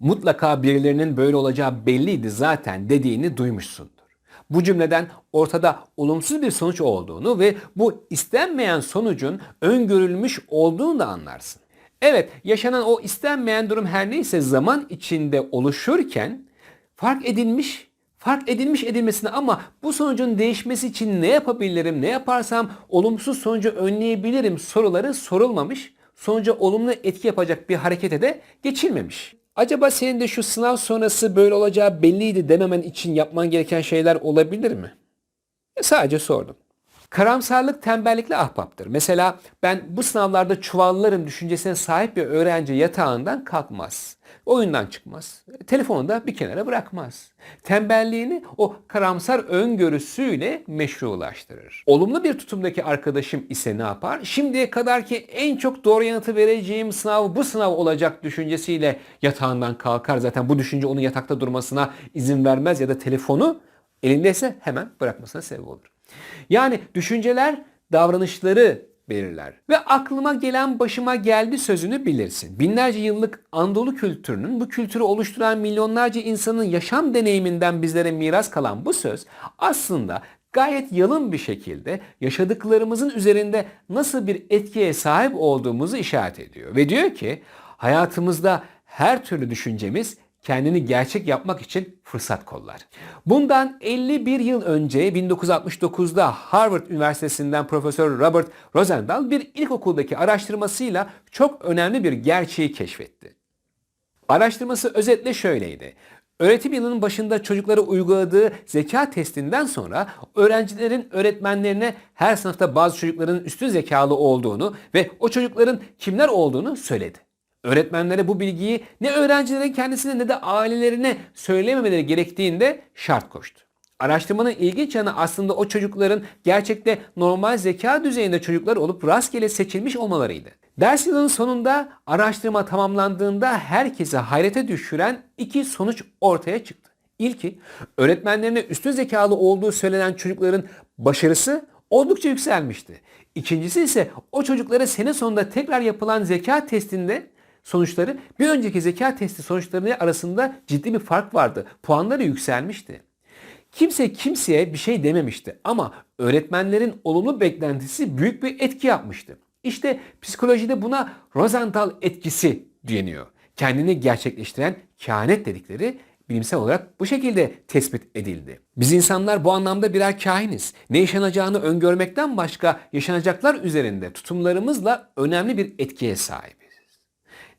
mutlaka birilerinin böyle olacağı belliydi zaten dediğini duymuşsundur. Bu cümleden ortada olumsuz bir sonuç olduğunu ve bu istenmeyen sonucun öngörülmüş olduğunu da anlarsın. Evet, yaşanan o istenmeyen durum her neyse zaman içinde oluşurken fark edilmiş fark edilmiş edilmesine ama bu sonucun değişmesi için ne yapabilirim, ne yaparsam olumsuz sonucu önleyebilirim soruları sorulmamış, sonuca olumlu etki yapacak bir harekete de geçilmemiş. Acaba senin de şu sınav sonrası böyle olacağı belliydi dememen için yapman gereken şeyler olabilir mi? E, Sadece sordum. Karamsarlık tembellikle ahbaptır. Mesela ben bu sınavlarda çuvallarım düşüncesine sahip bir öğrenci yatağından kalkmaz. Oyundan çıkmaz. Telefonu da bir kenara bırakmaz. Tembelliğini o karamsar öngörüsüyle meşrulaştırır. Olumlu bir tutumdaki arkadaşım ise ne yapar? Şimdiye kadar ki en çok doğru yanıtı vereceğim sınav bu sınav olacak düşüncesiyle yatağından kalkar. Zaten bu düşünce onun yatakta durmasına izin vermez ya da telefonu elindeyse hemen bırakmasına sebep olur. Yani düşünceler davranışları belirler. Ve aklıma gelen başıma geldi sözünü bilirsin. Binlerce yıllık Anadolu kültürünün bu kültürü oluşturan milyonlarca insanın yaşam deneyiminden bizlere miras kalan bu söz aslında gayet yalın bir şekilde yaşadıklarımızın üzerinde nasıl bir etkiye sahip olduğumuzu işaret ediyor. Ve diyor ki hayatımızda her türlü düşüncemiz kendini gerçek yapmak için fırsat kollar. Bundan 51 yıl önce 1969'da Harvard Üniversitesi'nden Profesör Robert Rosendahl bir ilkokuldaki araştırmasıyla çok önemli bir gerçeği keşfetti. Araştırması özetle şöyleydi. Öğretim yılının başında çocuklara uyguladığı zeka testinden sonra öğrencilerin öğretmenlerine her sınıfta bazı çocukların üstün zekalı olduğunu ve o çocukların kimler olduğunu söyledi. Öğretmenlere bu bilgiyi ne öğrencilerin kendisine ne de ailelerine söylememeleri gerektiğinde şart koştu. Araştırmanın ilginç yanı aslında o çocukların gerçekte normal zeka düzeyinde çocuklar olup rastgele seçilmiş olmalarıydı. Ders yılının sonunda araştırma tamamlandığında herkese hayrete düşüren iki sonuç ortaya çıktı. İlki öğretmenlerine üstün zekalı olduğu söylenen çocukların başarısı oldukça yükselmişti. İkincisi ise o çocuklara sene sonunda tekrar yapılan zeka testinde sonuçları bir önceki zeka testi sonuçları arasında ciddi bir fark vardı. Puanları yükselmişti. Kimse kimseye bir şey dememişti ama öğretmenlerin olumlu beklentisi büyük bir etki yapmıştı. İşte psikolojide buna Rosenthal etkisi deniyor. Kendini gerçekleştiren kehanet dedikleri bilimsel olarak bu şekilde tespit edildi. Biz insanlar bu anlamda birer kahiniz. Ne yaşanacağını öngörmekten başka yaşanacaklar üzerinde tutumlarımızla önemli bir etkiye sahibiz.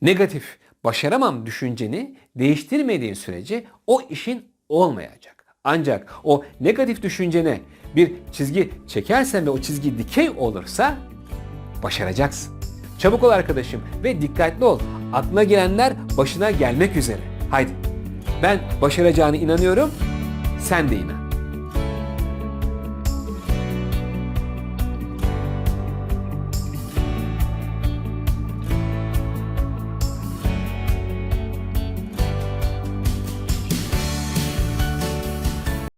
Negatif, başaramam düşünceni değiştirmediğin sürece o işin olmayacak. Ancak o negatif düşüncene bir çizgi çekersen ve o çizgi dikey olursa başaracaksın. Çabuk ol arkadaşım ve dikkatli ol. Aklına gelenler başına gelmek üzere. Haydi. Ben başaracağına inanıyorum. Sen de inan.